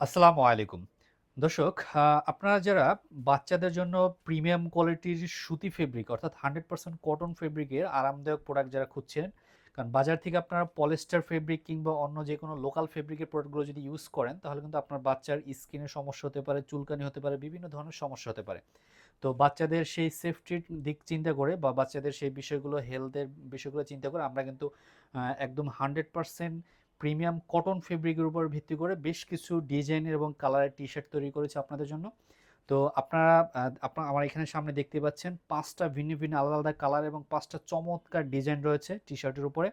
আসসালামু আলাইকুম। দর্শক আপনারা যারা বাচ্চাদের জন্য প্রিমিয়াম কোয়ালিটির সুতি ফেব্রিক অর্থাৎ হান্ড্রেড পার্সেন্ট কটন ফেব্রিকের আরামদায়ক প্রোডাক্ট যারা খুঁজছেন, কারণ বাজার থেকে আপনারা পলিস্টার ফেব্রিক কিংবা অন্য যে কোনো লোকাল ফেব্রিকের প্রোডাক্টগুলো যদি ইউজ করেন, তাহলে কিন্তু আপনার বাচ্চার স্কিনের সমস্যা হতে পারে, চুলকানি হতে পারে, বিভিন্ন ধরনের সমস্যা হতে পারে। তো বাচ্চাদের সেই সেফটির দিক চিন্তা করে বা বাচ্চাদের সেই বিষয়গুলো হেলথের বিষয়গুলো চিন্তা করে আমরা কিন্তু একদম হান্ড্রেড পার্সেন্ট প্রিমিয়াম কটন ফেব্রিকের উপর ভিত্তি করে বেশ কিছু ডিজাইনের এবং কালারের টি শার্ট তৈরি করেছে আপনাদের জন্য। তো আপনারা আপনার আমার এখানে সামনে দেখতে পাচ্ছেন পাঁচটা ভিন্ন ভিন্ন আলাদা আলাদা কালার এবং পাঁচটা চমৎকার ডিজাইন রয়েছে টি শার্টের উপরে।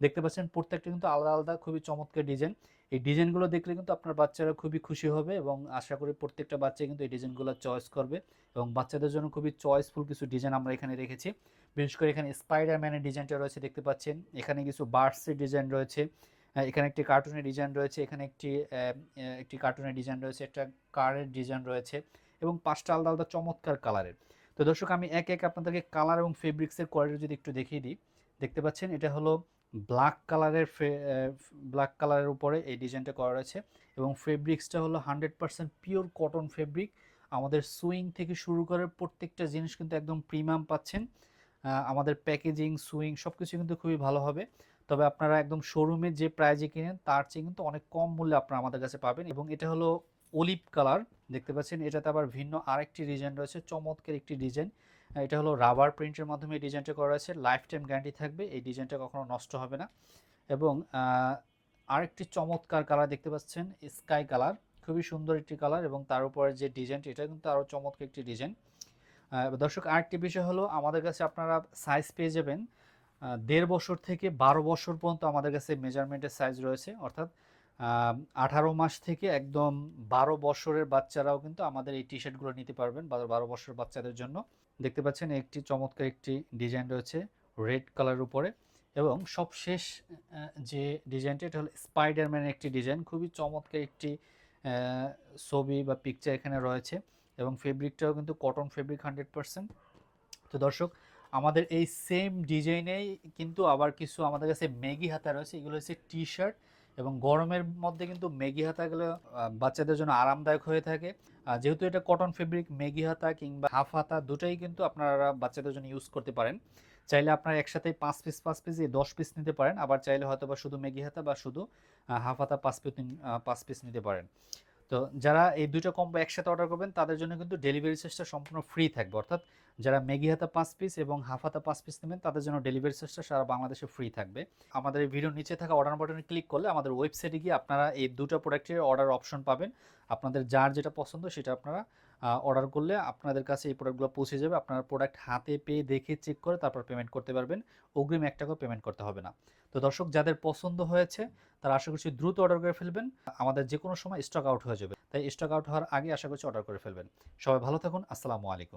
দেখতে পাচ্ছেন প্রত্যেকটা কিন্তু আলাদা আলাদা, খুবই চমৎকার ডিজাইন। এই ডিজাইনগুলো দেখলে কিন্তু আপনার বাচ্চারা খুবই খুশি হবে এবং আশা করি প্রত্যেকটা বাচ্চা কিন্তু এই ডিজাইনগুলো চয়েস করবে এবং বাচ্চাদের জন্য খুবই চয়েসফুল কিছু ডিজাইন আমরা এখানে রেখেছি। বিশেষ করে এখানে স্পাইডারম্যানের ডিজাইনটা রয়েছে, দেখতে পাচ্ছেন। এখানে কিছু বার্ডসের ডিজাইন রয়েছে। এখানে একটি কার্টুনের ডিজাইন রয়েছে, এখানে একটি একটি কার্টুনের ডিজাইন রয়েছে, একটা কারের ডিজাইন রয়েছে এবং পাঁচটা আলাদা আলাদা চমৎকার কালারের তো দর্শক, আমি এক এক আপনাদেরকে কালার এবং ফেব্রিক্সের কোয়ালিটি যদি একটু দেখিয়ে দিই, দেখতে পাচ্ছেন, এটা হলো ব্ল্যাক কালারের ব্ল্যাক কালারের উপরে এই ডিজাইনটা করা রয়েছে এবং ফেব্রিক্সটা হলো hundred percent pure cotton fabric আমাদের সুইং থেকে শুরু করে প্রত্যেকটা জিনিস কিন্তু একদম প্রিমিয়াম পাচ্ছেন। আমাদের প্যাকেজিং সুইং সব কিছু কিন্তু খুবই ভালো হবে। তবে আপনারা একদম শোরুমে যে প্রাইজে কিনেন, তার চেয়ে কিন্তু অনেক কম মূল্যে আপনারা আমাদের কাছে পাবেন এবং এটা হলো অলিভ কালার দেখতে পাচ্ছেন। এটাতে আবার ভিন্ন আরেকটি ডিজাইন রয়েছে, চমৎকার একটি ডিজাইন এটা হলো রাবার প্রিন্টের মাধ্যমে এই ডিজাইনটা করা আছে লাইফ টাইম গ্যারান্টি থাকবে, এই ডিজাইনটা কখনো নষ্ট হবে না। এবং আরেকটি চমৎকার কালার দেখতে পাচ্ছেন স্কাই কালার খুবই সুন্দর একটি কালার এবং তার উপরে যে ডিজাইনটি এটা কিন্তু আরও চমৎকার একটি ডিজাইন দর্শক, আরেকটি বিষয় হলো, আমাদের কাছে আপনারা সাইজ পেয়ে যাবেন। দেড় বছর থেকে বারো বছর পর্যন্ত আমাদের কাছে মেজারমেন্টের সাইজ রয়েছে। অর্থাৎ আঠারো মাস থেকে একদম বারো বছরের বাচ্চারাও কিন্তু আমাদের এই টি শার্টগুলো নিতে পারবেন বারো বছর বাচ্চাদের জন্য। দেখতে পাচ্ছেন একটি চমৎকার একটি ডিজাইন রয়েছে রেড কালার উপরে এবং সবশেষ যে ডিজাইনটা এটা হলো স্পাইডারম্যানের একটি ডিজাইন খুবই চমৎকার একটি ছবি বা পিকচার এখানে রয়েছে এবং ফেব্রিকটাও কিন্তু কটন ফেব্রিক হান্ড্রেড পার্সেন্ট তো দর্শক আমাদের এই সেম ডিজাইনেই কিন্তু আবার কিছু আমাদের কাছে ম্যাগি হাতা রয়েছে। এগুলো হচ্ছে টি শার্ট এবং গরমের মধ্যে কিন্তু ম্যাগি হাতাগুলো বাচ্চাদের জন্য আরামদায়ক হয়ে থাকে। যেহেতু এটা কটন ফেব্রিক ম্যাগি হাতা কিংবা হাফ হাতা দুটাই কিন্তু আপনারা বাচ্চাদের জন্য ইউজ করতে পারেন। চাইলে আপনারা একসাথে পাঁচ পিস পাঁচ পিস দশ পিস নিতে পারেন। আবার চাইলে হয়তো বা শুধু ম্যাগি হাতা বা শুধু হাফ হাতা, পাঁচ পিস পাঁচ পিস নিতে পারেন। তো যারা এই দুটো কম্বো একসাথে অর্ডার করবেন, তাদের জন্য কিন্তু ডেলিভারি চার্জটা সম্পূর্ণ ফ্রি থাকবে। অর্থাৎ যারা ম্যাগি হাতা পাঁচ পিস এবং হাফ হাতা পাঁচ পিস নেবেন, তাদের জন্য ডেলিভারি চার্জটা সারা বাংলাদেশে ফ্রি থাকবে। আমাদের এই ভিডিওর নিচে থাকা অর্ডার বাটনে ক্লিক করলে আমাদের ওয়েবসাইটে গিয়ে আপনারা এই দুটো প্রোডাক্টের অর্ডার অপশন পাবেন। আপনাদের যার যেটা পছন্দ সেটা আপনারা অর্ডার করলে আপনাদের কাছে এই প্রোডাক্টগুলো পৌঁছে যাবে। আপনারা প্রোডাক্ট হাতে পেয়ে দেখে চেক করে তারপর পেমেন্ট করতে পারবেন। অগ্রিম এক টাকাও পেমেন্ট করতে হবে না। তো দর্শক, যাদের পছন্দ হয়েছে, তারা আশা করছি দ্রুত অর্ডার করে ফেলবেন। আমাদের যে কোনো সময় স্টক আউট হয়ে যাবে। তাই স্টক আউট হওয়ার আগে আশা করছি অর্ডার করে ফেলবেন। সবাই ভালো থাকুন। আসসালামু আলাইকুম।